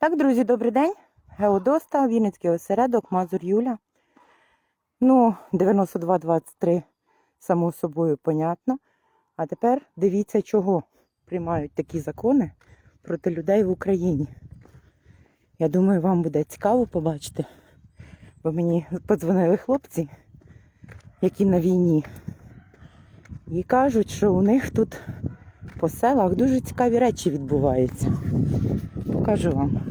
Так, друзі, добрий день. Геодоста, Вінницький осередок, Мазур Юля. Ну, 92-23, само собою, понятно. А тепер дивіться, чого приймають такі закони проти людей в Україні. Я думаю, вам буде цікаво побачити. Бо мені подзвонили хлопці, які на війні, і кажуть, що у них тут по селах дуже цікаві речі відбуваються. Покажу вам.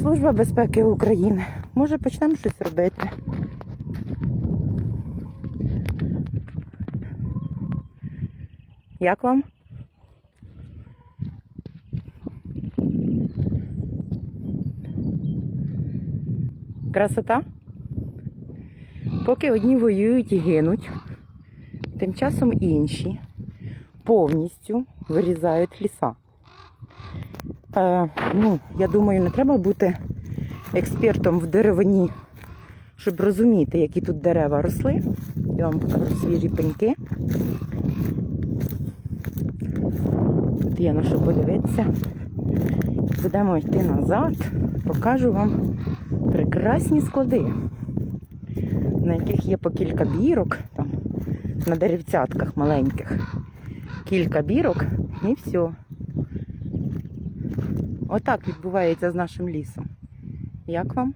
Служба безпеки України. Може почнемо щось робити. Як вам? Красота? Поки одні воюють і гинуть, тим часом інші повністю вирізають ліса. Ну, я думаю, не треба бути експертом в деревині, щоб розуміти, які тут дерева росли. Я вам покажу свіжі пеньки. Тут є на що подивитися. Будемо йти назад, покажу вам прекрасні склади, на яких є по кілька бірок, там, на деревцятках маленьких. Кілька бірок і все. Отак відбувається з нашим лісом. Як вам?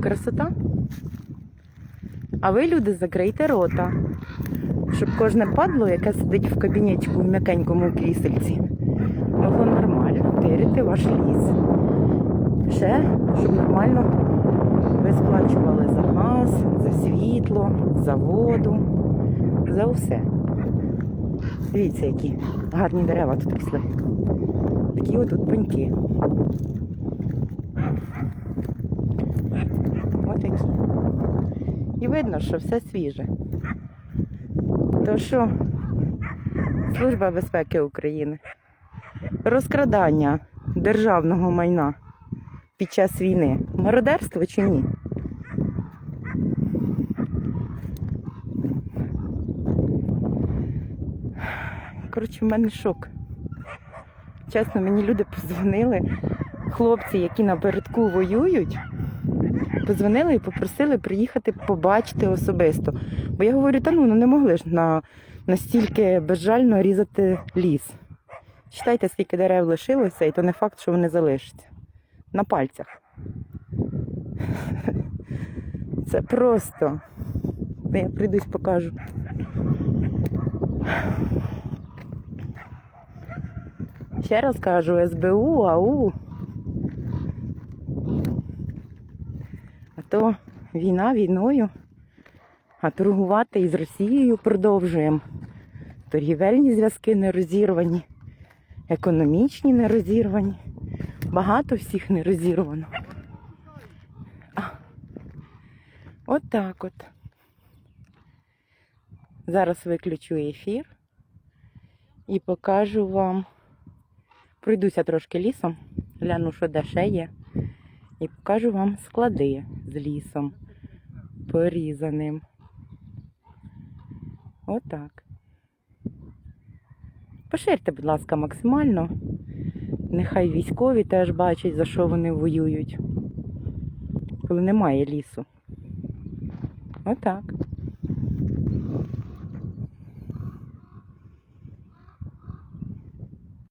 Красота? А ви, люди, закрийте рота, щоб кожне падло, яке сидить в кабінетику в м'якенькому крісельці, могло нормально тирити ваш ліс. Ще, щоб нормально ви сплачували за газ, за світло, за воду, за все. Дивіться, які гарні дерева тут росли. Такі отут пеньки. Отакі. І видно, що все свіже. То що, Служба безпеки України. Розкрадання державного майна під час війни. Мародерство чи ні? Коротше, в мене шок. Чесно, мені люди позвонили, хлопці, які напередку воюють, позвонили і попросили приїхати побачити особисто. Бо я говорю, та ну, ну не могли ж на, настільки безжально різати ліс. Читайте, скільки дерев лишилося, і то не факт, що вони залишаться. На пальцях. Це просто. Я прийдусь покажу. Ще раз кажу, СБУ, АУ. А то війна війною, а торгувати із Росією продовжуємо. Торгівельні зв'язки не розірвані, економічні не розірвані. Багато всіх не розірвано. От так от. Зараз виключу ефір і покажу вам. Пройдуся трошки лісом, гляну, що де є. І покажу вам склади з лісом порізаним. Отак. Поширте, будь ласка, максимально. Нехай військові теж бачать, за що вони воюють, коли немає лісу. Отак.